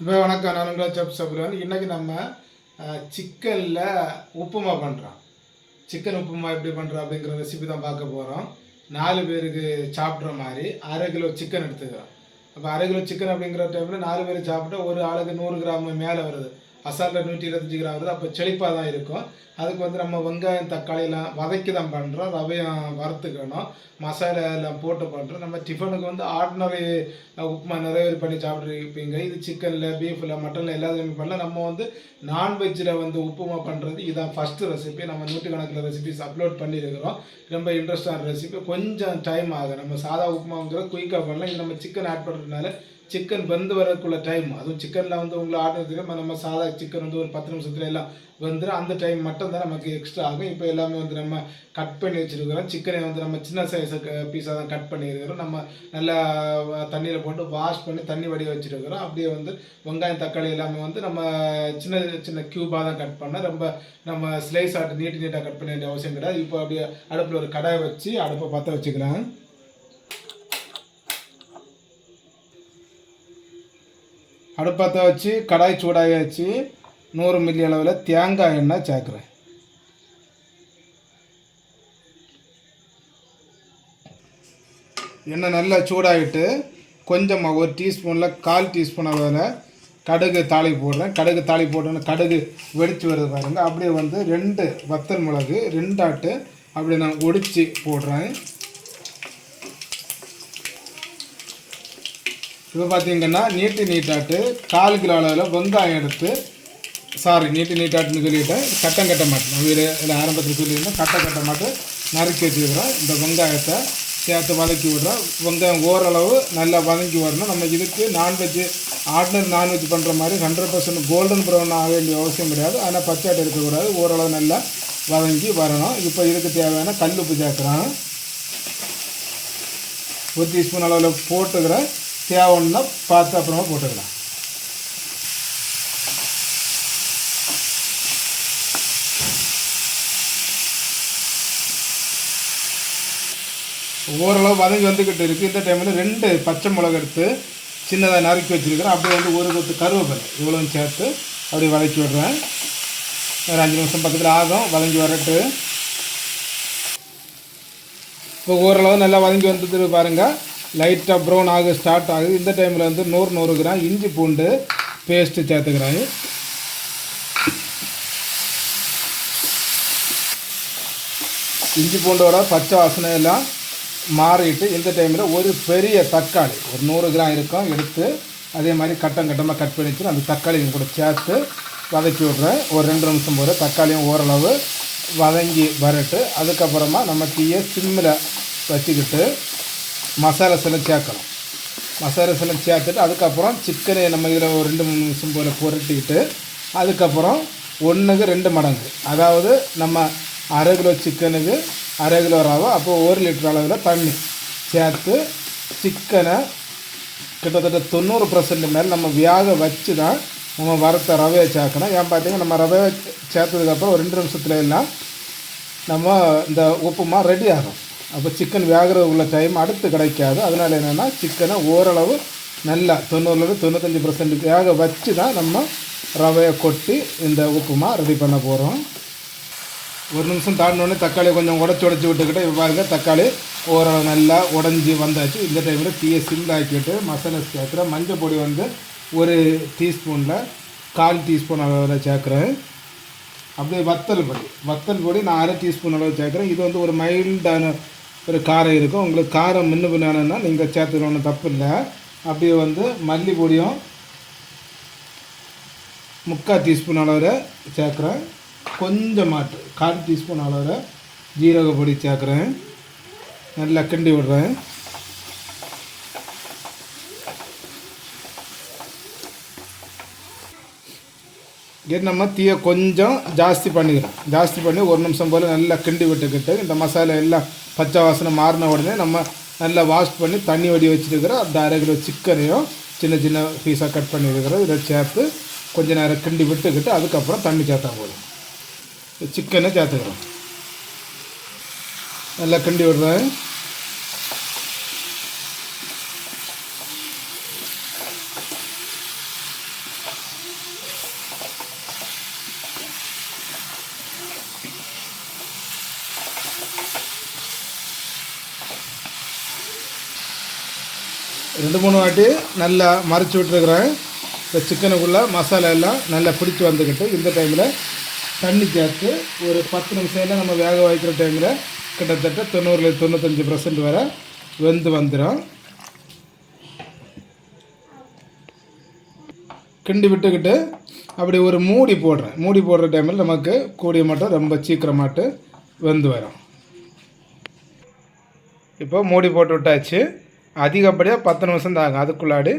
இப்போ வணக்கம் நான் உங்கள் சப் சபுரன். இன்றைக்கி நம்ம சிக்கனில் உப்புமா பண்ணுறோம் சிக்கன் உப்புமா எப்படி பண்ணுறோம் அப்படிங்கிற ரெசிபி தான் பார்க்க போகிறோம் நாலு பேருக்கு சாப்பிட்ற மாதிரி அரை கிலோ சிக்கன் எடுத்துக்கிறோம். அப்போ அரை கிலோ சிக்கன் அப்படிங்கிற டைமில் நாலு பேர் சாப்பிட்டா ஒரு ஆளுக்கு நூறு கிராம் மேலே வருது. அசால்ட்டில் நூற்றி இருபத்தஞ்சி கிராம் வருது. அப்போ செழிப்பாக தான் இருக்கும். அதுக்கு வந்து நம்ம வெங்காயம் தக்காளியெல்லாம் வதக்கி தான் பண்ணுறோம் ரவையும் வறுத்துக்கணும். மசாலா எல்லாம் போட்டு பண்ணுறோம் நம்ம டிஃபனுக்கு வந்து ஆர்டினரி உப்புமா நிறைய பண்ணி சாப்பிட்ருப்பீங்க இது சிக்கனில் பீஃபில் மட்டனில் எல்லாத்தையுமே பண்ணலாம். நம்ம வந்து நான்வெஜ்ஜில் வந்து உப்புமா பண்ணுறது இதுதான் ஃபஸ்ட்டு ரெசிபி நம்ம நூற்றுக்கணக்கில் ரெசிபிஸ் அப்லோட் பண்ணியிருக்கிறோம். ரொம்ப இன்ட்ரெஸ்டான ரெசிபி கொஞ்சம் டைம் ஆகும். நம்ம சாதா உப்புமாங்கிறது குயிக்காக பண்ணலாம். இது நம்ம சிக்கன் ஆட் பண்ணுறதுனால சிக்கன் வெந்து வரக்குள்ள டைம் அதுவும் சிக்கனில் வந்து உங்களை ஆடுறதுக்கு நம்ம சாதா சிக்கன் வந்து ஒரு பத்து நிமிஷத்துல எல்லாம் வந்துடும் அந்த டைம் மட்டும் தான் நமக்கு எக்ஸ்ட்ரா ஆகும். இப்போ எல்லாமே வந்து நம்ம கட் பண்ணி வச்சுருக்கிறோம். சிக்கனை வந்து நம்ம சின்ன சைஸ் பீஸாக தான் கட் பண்ணியிருக்கிறோம். நம்ம நல்லா தண்ணியில் போட்டு வாஷ் பண்ணி தண்ணி வடிய வச்சுருக்கிறோம். அப்படியே வந்து வெங்காயம் தக்காளி எல்லாமே வந்து நம்ம சின்ன சின்ன க்யூபாக தான் கட் பண்ணால் ரொம்ப நம்ம ஸ்லைஸ் ஆட்டு நீட்டு நீட்டாக கட் பண்ண வேண்டிய அவசியம் கிடையாது. இப்போ அப்படியே அடுப்பில் ஒரு கடாய் வச்சு அடுப்பை பற்ற வச்சுக்கிறேன். அடுப்பத்தை வச்சு கடாய் சூடாகியாச்சு நூறு மில்லி அளவில் தேங்காய் எண்ணெய் சேர்க்குறேன். எண்ணெய் நல்லா சூடாகிட்டு கொஞ்சமாக ஒரு டீஸ்பூனில் கால் டீஸ்பூன் அளவில் கடுகு தாளி போடுறேன். கடுகு தாளி போட்டோன்னு கடுகு வெடித்து வருது பாருங்கள் அப்படியே வந்து ரெண்டு வத்தல் மிளகு ரெண்டாட்டு அப்படியே நான் ஒடிச்சு போடுறேன். இப்போ பார்த்தீங்கன்னா நீட்டு நீட்டாட்டு கால் கிலோ அளவில் வெங்காயம் எடுத்து சாரி நீட்டு நீட்டாட்டுன்னு சொல்லிவிட்டு கட்டம் கட்ட மாட்டேன். வீடு இதில் ஆரம்பத்தில் சொல்லியிருந்தோம் கட்ட கட்ட மாட்டு நறுக்கி வச்சுக்கிறோம். இந்த வெங்காயத்தை சேர்த்து வதக்கி விடுறோம். வெங்காயம் ஓரளவு நல்லா வதங்கி வரணும். நம்ம இதுக்கு நான்வெஜ்ஜு ஆர்டினரி நான்வெஜ் பண்ணுற மாதிரி ஹண்ட்ரட் பர்சன்ட் கோல்டன் ப்ரௌன் ஆக வேண்டிய அவசியம் கிடையாது. ஆனால் பச்சாட்டை இருக்கக்கூடாது ஓரளவு நல்லா வதங்கி வரணும். இப்போ இதுக்கு தேவையான கல் உப்பு சேர்க்குறோம் ஒரு டீஸ்பூன் அளவில் போட்டுக்கிறேன். தேவைன்னா பார்த்து அப்புறமா போட்டுக்கலாம். ஓரளவு வதங்கி வந்துக்கிட்டு இருக்குது இந்த டைமில் ரெண்டு பச்சை மிளகு எடுத்து சின்னதாக நறுக்கி வச்சுருக்கிறேன். அப்படியே வந்து ஒரு கொத்து கருவேப்பிலை இவ்வளோவும் சேர்த்து அப்படியே வதக்கி விடுறேன். ஒரு அஞ்சு நிமிஷம் பக்கத்தில் ஆகும். வதங்கி வரட்டு. இப்போ ஓரளவு நல்லா வதங்கி வந்துட்டு பாருங்கள் லைட்டாக ப்ரௌன் ஆக ஸ்டார்ட் ஆகுது. இந்த டைமில் வந்து நூறு நூறு கிராம் இஞ்சி பூண்டு பேஸ்ட்டு சேர்த்துக்கிறாங்க. இஞ்சி பூண்டோட பச்சை வாசனை எல்லாம் மாறிட்டு இந்த டைமில் ஒரு பெரிய தக்காளி ஒரு நூறு கிராம் இருக்கும். எடுத்து அதே மாதிரி கட்டம் கட்டமாக கட் பண்ணி வச்சு அந்த தக்காளியும் கூட சேர்த்து வதக்கி விட்றேன். ஒரு ரெண்டு நிமிஷம் போது தக்காளியும் ஓரளவு வதங்கி வரட்டு. அதுக்கப்புறமா நம்ம தீயை சிம்மில் வச்சுக்கிட்டு மசாலாஸ் சேர்க்கணும். மசாலாஸ் எல்லாம் சேர்த்துட்டு அதுக்கப்புறம் சிக்கனை நம்ம இதில் ஒரு ரெண்டு மூணு நிமிஷம் போல் புரட்டிக்கிட்டு அதுக்கப்புறம் ஒன்றுக்கு ரெண்டு மடங்கு. அதாவது நம்ம அரை கிலோ சிக்கனுக்கு அரை கிலோ ரவை அப்போ ஒரு லிட்டர் அளவில் தண்ணி சேர்த்து சிக்கனை கிட்டத்தட்ட தொண்ணூறு பர்சன்ட் மேலே நம்ம வியாக வச்சு தான் நம்ம வறுத்த ரவையை சேர்க்கணும். ஏன் பார்த்தீங்கன்னா நம்ம ரவையை சேர்த்ததுக்கப்புறம் ஒரு ரெண்டு நிமிஷத்துல எல்லாம் நம்ம இந்த உப்புமா ரெடி ஆகும். அப்போ சிக்கன் வேகிற உள்ள டைம் அடுத்து கிடைக்காது. அதனால் என்னென்னா சிக்கனை ஓரளவு நல்லா தொண்ணூறுலேருந்து தொண்ணூத்தஞ்சு பர்சன்ட் வேக வச்சு தான் நம்ம ரவையை கொட்டி இந்த உப்புமா ரெடி பண்ண போகிறோம் ஒரு நிமிஷம் தாண்டினோடனே தக்காளி கொஞ்சம் உடச்சி உடச்சி விட்டுக்கிட்டு இப்போ தக்காளி ஓரளவு நல்லா உடஞ்சி வந்தாச்சு. இந்த டைமில் தீயை சிம்மில் ஆக்கிட்டு மசாலா சேர்க்குறேன் மஞ்சள் பொடி வந்து ஒரு டீஸ்பூனில் கால் டீஸ்பூன் அளவில் சேர்க்குறேன். அப்படியே வத்தல் பொடி. வத்தல் பொடி நான் அரை டீஸ்பூன் அளவு சேர்க்குறேன். இது வந்து ஒரு மைல்டான ஒரு காரம் இருக்கும். உங்களுக்கு காரம் முன்ன பின்னானா நீங்கள் சேர்த்துக்கணும். தப்பு இல்லை. அப்படியே வந்து மல்லி பொடியும் முக்கால் டீஸ்பூன் அளவில் சேர்க்குறேன். கொஞ்சம் மாட்டு கால் டீஸ்பூன் அளவில் ஜீரக பொடி சேர்க்குறேன். நல்லா கிண்டி விடுறேன். இது நம்ம தீயை கொஞ்சம் ஜாஸ்தி பண்ணிக்கிறேன் ஜாஸ்தி பண்ணி ஒரு நிமிஷம் போல் நல்லா கிண்டி விட்டுக்கிட்டு இந்த மசாலா எல்லாம் பச்சை வாசனை மாறின உடனே நம்ம நல்லா வாஷ் பண்ணி தண்ணி வடி வச்சுருக்கிறோம் அந்த அரை கிலோ சிக்கனையும் சின்ன சின்ன பீஸாக கட் பண்ணியிருக்கிறோம் இதை சேர்த்து கொஞ்ச நேரம் கிண்டி விட்டுக்கிட்டு அதுக்கப்புறம் தண்ணி சேர்த்தா போதும். சிக்கனை சேர்த்துக்கிறோம். நல்லா கிண்டி விடுறேன். ரெண்டு மூணு வாட்டி நல்லா மறைச்சி விட்டுருக்குறேன். இந்த சிக்கனுக்குள்ளே மசாலா எல்லாம் நல்லா பிடிச்சி வந்துக்கிட்டு இந்த டைமில் தண்ணி சேர்த்து ஒரு பத்து நிமிஷம் எல்லாம் நம்ம வேக வைக்கிற டைமில் கிட்டத்தட்ட தொண்ணூறுல தொண்ணூத்தஞ்சு பர்சன்ட் வரை வெந்து வந்துடும் கிண்டி விட்டுக்கிட்டு அப்படி ஒரு மூடி போடுறேன். மூடி போடுற டைமில் நமக்கு கூடிய மட்டும் ரொம்ப சீக்கிரமாட்டு வெந்து வரும். இப்போ மூடி போட்டு விட்டாச்சு. அதிகப்படியாக பத்து நிமிஷம் தாங்க. அதுக்குள்ளாடி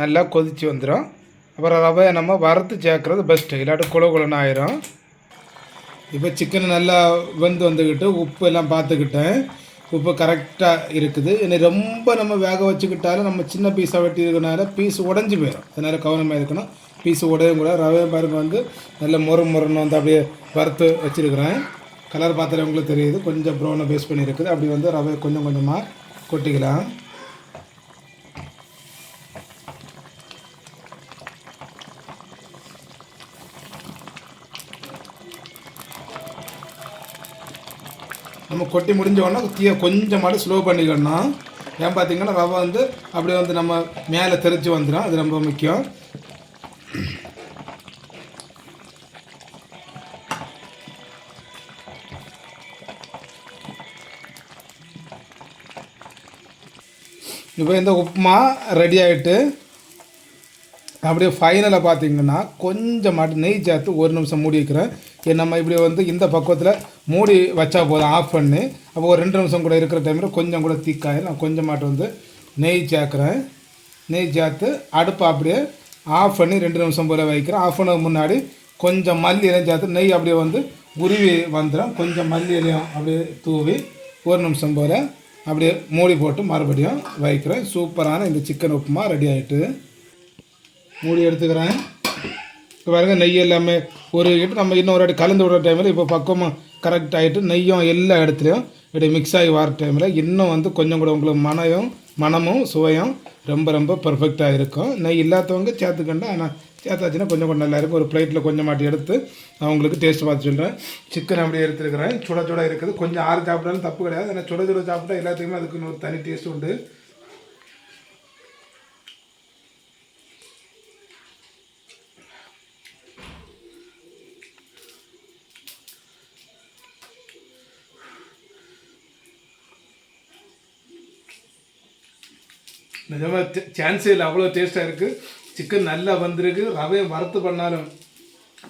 நல்லா கொதித்து வந்துடும் அப்புறம் ரவையை நம்ம வறுத்து சேர்க்குறது பெஸ்ட்டு இல்லாட்டி குழ குழன்னு ஆயிரும். இப்போ சிக்கன் நல்லா வெந்து வந்துக்கிட்டு உப்பு எல்லாம் பார்த்துக்கிட்டேன். உப்பு கரெக்டாக இருக்குது. இனி ரொம்ப நம்ம வேக வச்சுக்கிட்டாலும் நம்ம சின்ன பீஸாக வெட்டி இருக்கனால பீஸ் உடஞ்சி போயிடும் அதனால் கவனமாக இருக்கணும். பீஸ் உடையும் கூட ரவையும் பாருங்கள் வந்து நல்ல முறு முறுன்னு வந்து அப்படியே வறுத்து வச்சுருக்கிறேன். கலர் பாத்திரம் உங்களுக்கு தெரியுது. கொஞ்சம் ப்ரௌனை பேஸ் பண்ணியிருக்குது. அப்படி வந்து ரவை கொஞ்சம் கொஞ்சமாக கொட்டிக்கலாம். நம்ம கொட்டி முடிஞ்ச உடனே தீயை கொஞ்சம் மட்டும் ஸ்லோ பண்ணிக்கணும் ஏன் பார்த்தீங்கன்னா ரவை வந்து அப்படியே வந்து நம்ம மேலே தெரிச்சு வந்துடும். அது ரொம்ப முக்கியம். இப்போ இந்த உப்புமா ரெடி ஆகிட்டு அப்படியே ஃபைனலாக பார்த்தீங்கன்னா கொஞ்சமாட்டு நெய் சேர்த்து ஒரு நிமிஷம் மூடி வைக்கிறேன். சரி நம்ம இப்படி வந்து இந்த பக்குவத்தில் மூடி வச்சா போதும் ஆஃப் பண்ணி. அப்போ ஒரு ரெண்டு நிமிஷம் கூட இருக்கிற டைமில் கொஞ்சம் கூட தீக்காயி நான் கொஞ்சமாட்டு வந்து நெய் சேர்க்குறேன். நெய் சேர்த்து அடுப்பை அப்படியே ஆஃப் பண்ணி ரெண்டு நிமிஷம் போல் வைக்கிறேன். ஆஃப் பண்ண முன்னாடி கொஞ்சம் மல்லி இலையும் சேர்த்து நெய் அப்படியே வந்து உருவி வந்துடும் கொஞ்சம் மல்லி இலையும் அப்படியே தூவி ஒரு நிமிஷம் போல் அப்படியே மூடி போட்டு மறுபடியும் வைக்கிறேன். சூப்பரான இந்த சிக்கன் உப்புமா ரெடி ஆகிட்டு மூடி எடுத்துக்கிறேன். இப்போ பாருங்க நெய் எல்லாமே ஒரு இட்டு நம்ம இன்னும் ஒரு கலந்து விடுற டைமில் இப்போ பக்குவமாக கரெக்ட் ஆகிட்டு நெய்யும் எல்லா இடத்துலையும் இப்படி மிக்ஸ் ஆகி வர டைமில் இன்னும் வந்து கொஞ்சம் கூட உங்களுக்கு மனையும் மனமும் சுவையும் ரொம்ப ரொம்ப பர்ஃபெக்டாக இருக்கும். நெய் இல்லாதவங்க சேர்த்துக்கண்டா ஆனால் சேர்த்தாச்சுன்னா கொஞ்சம் கொஞ்சம் நல்லா இருக்கும். ஒரு பிளேட்டில் கொஞ்சம் மாட்டி எடுத்து அவங்களுக்கு டேஸ்ட் பார்த்து சொல்கிறேன் சிக்கன் அப்படியே எடுத்துருக்கிறேன். சுட சுட இருக்குது. கொஞ்சம் ஆறு சாப்பிட்டாலும் தப்பு கிடையாது. ஆனால் சுட சுட சாப்பிட்டா எல்லாத்துக்குமே அதுக்கு ஒரு தனி டேஸ்ட் உண்டு. நிஜமாக சான்ஸே இல்லை. அவ்வளோ டேஸ்ட்டாக இருக்குது சிக்கன் நல்லா வந்திருக்கு. ரவையை வறுத்து பண்ணாலும்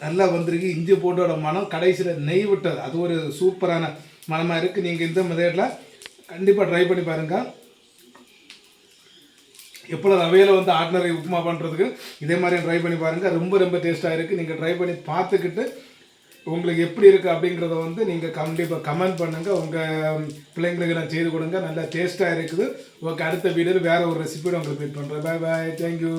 நல்லா வந்திருக்கு. இஞ்சி போட்டோட மனம் கடைசியில் நெய் விட்டது. அது ஒரு சூப்பரான மனமாக இருக்குது நீங்கள் இந்த மெதேடில் கண்டிப்பாக ட்ரை பண்ணி பாருங்கள் எப்போ ரவையில் வந்து ஆர்டினரி உப்புமா பண்ணுறதுக்கு இதே மாதிரி ட்ரை பண்ணி பாருங்கள் ரொம்ப ரொம்ப டேஸ்ட்டாக இருக்குது நீங்கள் ட்ரை பண்ணி பார்த்துக்கிட்டு உங்களுக்கு எப்படி இருக்குது அப்படிங்கிறத வந்து நீங்கள் கண்டிப்பாக கமெண்ட் பண்ணுங்கள் உங்கள் பிள்ளைங்களுக்கு நான் செய்து கொடுங்க. நல்லா டேஸ்ட்டாக இருக்குது. ஓகே அடுத்த வீடியோவில் வேறு ஒரு ரெசிபியோட உங்களுக்கு மீட் பண்ணுறேன் பாய் பாய் தேங்க்யூ